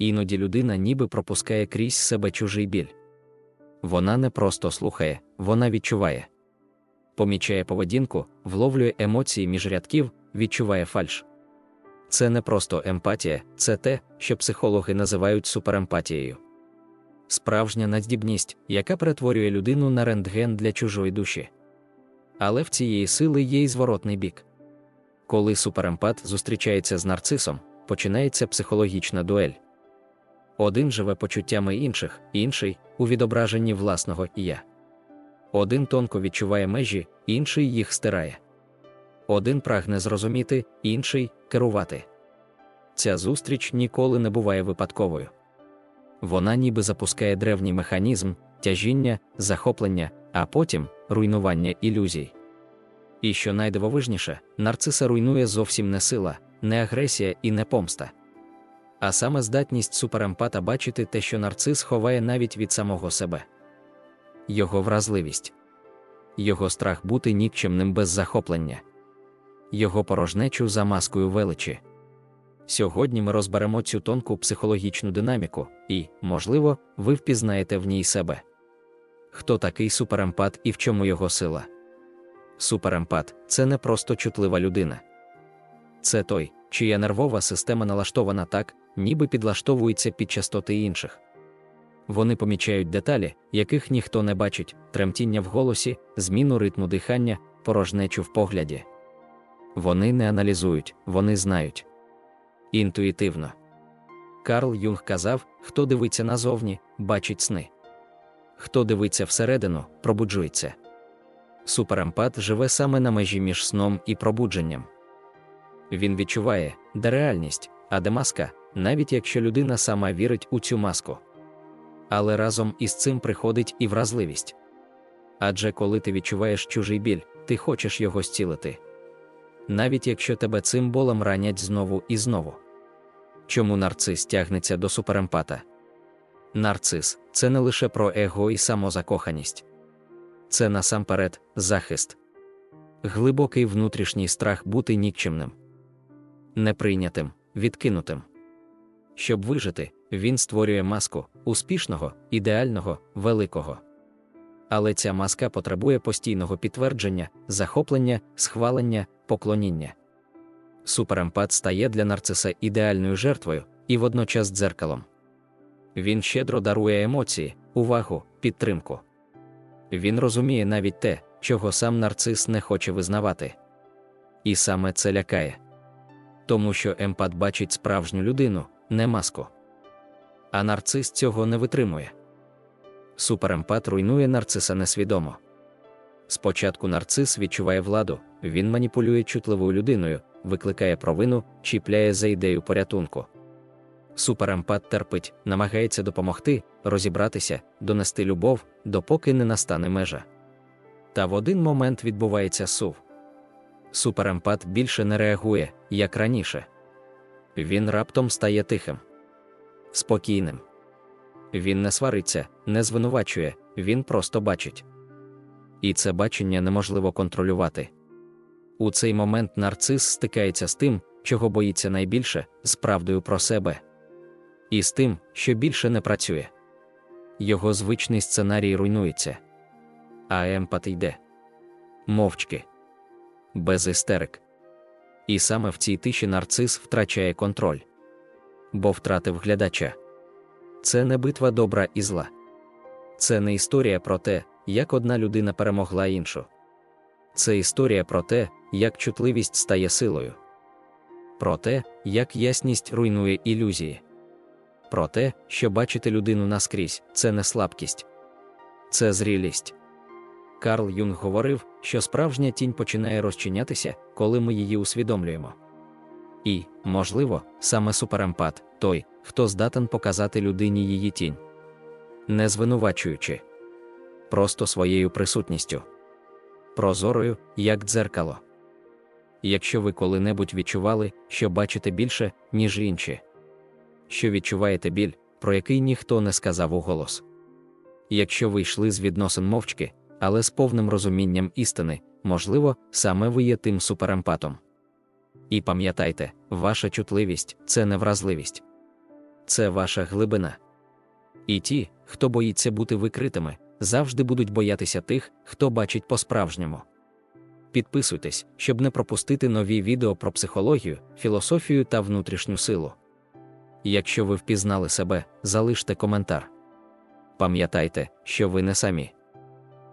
іноді людина ніби пропускає крізь себе чужий біль. Вона не просто слухає, вона відчуває. Помічає поведінку, вловлює емоції між рядків, відчуває фальш. Це не просто емпатія, це те, що психологи називають суперемпатією. Справжня надздібність, яка перетворює людину на рентген для чужої душі. Але в цієї сили є й зворотний бік. Коли суперемпат зустрічається з нарцисом, починається психологічна дуель. Один живе почуттями інших, інший у відображенні власного я. Один тонко відчуває межі, інший їх стирає. Один прагне зрозуміти, інший керувати. Ця зустріч ніколи не буває випадковою. Вона ніби запускає древній механізм, тяжіння, захоплення, а потім руйнування ілюзій. І що найдивовижніше, нарциса руйнує зовсім не сила, не агресія і не помста. А саме здатність суперемпата бачити те, що нарцис ховає навіть від самого себе, його вразливість, його страх бути нікчемним без захоплення, його порожнечу за маскою величі. Сьогодні ми розберемо цю тонку психологічну динаміку, і, можливо, ви впізнаєте в ній себе. Хто такий суперемпат і в чому його сила? Суперемпат це не просто чутлива людина. Це той, чия нервова система налаштована так, ніби підлаштовується під частоти інших. Вони помічають деталі, яких ніхто не бачить, тремтіння в голосі, зміну ритму дихання, порожнечу в погляді. Вони не аналізують, вони знають. Інтуїтивно. Карл Юнг казав: хто дивиться назовні, бачить сни. Хто дивиться всередину, пробуджується. Суперемпат живе саме на межі між сном і пробудженням. Він відчуває, де реальність, а де маска, навіть якщо людина сама вірить у цю маску. Але разом із цим приходить і вразливість. Адже коли ти відчуваєш чужий біль, ти хочеш його зцілити. Навіть якщо тебе цим болем ранять знову і знову. Чому нарцис тягнеться до суперемпата? Нарцис це не лише про его і самозакоханість, це насамперед захист, глибокий внутрішній страх бути нікчемним, неприйнятим, відкинутим. Щоб вижити, він створює маску успішного, ідеального, великого. Але ця маска потребує постійного підтвердження, захоплення, схвалення, поклоніння. Суперемпат стає для нарциса ідеальною жертвою і водночас дзеркалом. Він щедро дарує емоції, увагу, підтримку. Він розуміє навіть те, чого сам нарцис не хоче визнавати. І саме це лякає. Тому що емпат бачить справжню людину, не маску. А нарцис цього не витримує. Суперемпат руйнує нарциса несвідомо. Спочатку нарцис відчуває владу, він маніпулює чутливою людиною, викликає провину, чіпляє за ідею порятунку. Суперемпат терпить, намагається допомогти, розібратися, донести любов, допоки не настане межа. Та в один момент відбувається сув. Суперемпат більше не реагує, як раніше. Він раптом стає тихим, спокійним. Він не свариться, не звинувачує, він просто бачить. І це бачення неможливо контролювати. У цей момент нарцис стикається з тим, чого боїться найбільше, з правдою про себе, і з тим, що більше не працює. Його звичний сценарій руйнується, а емпат йде мовчки, без істерик. І саме в цій тиші нарцис втрачає контроль, бо втратив глядача. Це не битва добра і зла. Це не історія про те, як одна людина перемогла іншу. Це історія про те, як чутливість стає силою, про те, як ясність руйнує ілюзії, про те, що бачити людину наскрізь це не слабкість, це зрілість. Карл Юнг говорив, що справжня тінь починає розчинятися, коли ми її усвідомлюємо. І, можливо, саме суперемпат той, хто здатен показати людині її тінь, не звинувачуючи, просто своєю присутністю, прозорою, як дзеркало. Якщо ви коли-небудь відчували, що бачите більше, ніж інші, що відчуваєте біль, про який ніхто не сказав у голос. Якщо ви йшли з відносин мовчки, але з повним розумінням істини, можливо, саме ви є тим суперемпатом. І пам'ятайте, ваша чутливість це не вразливість, це ваша глибина. І ті, хто боїться бути викритими, завжди будуть боятися тих, хто бачить по-справжньому. Підписуйтесь, щоб не пропустити нові відео про психологію, філософію та внутрішню силу. Якщо ви впізнали себе, залиште коментар. Пам'ятайте, що ви не самі.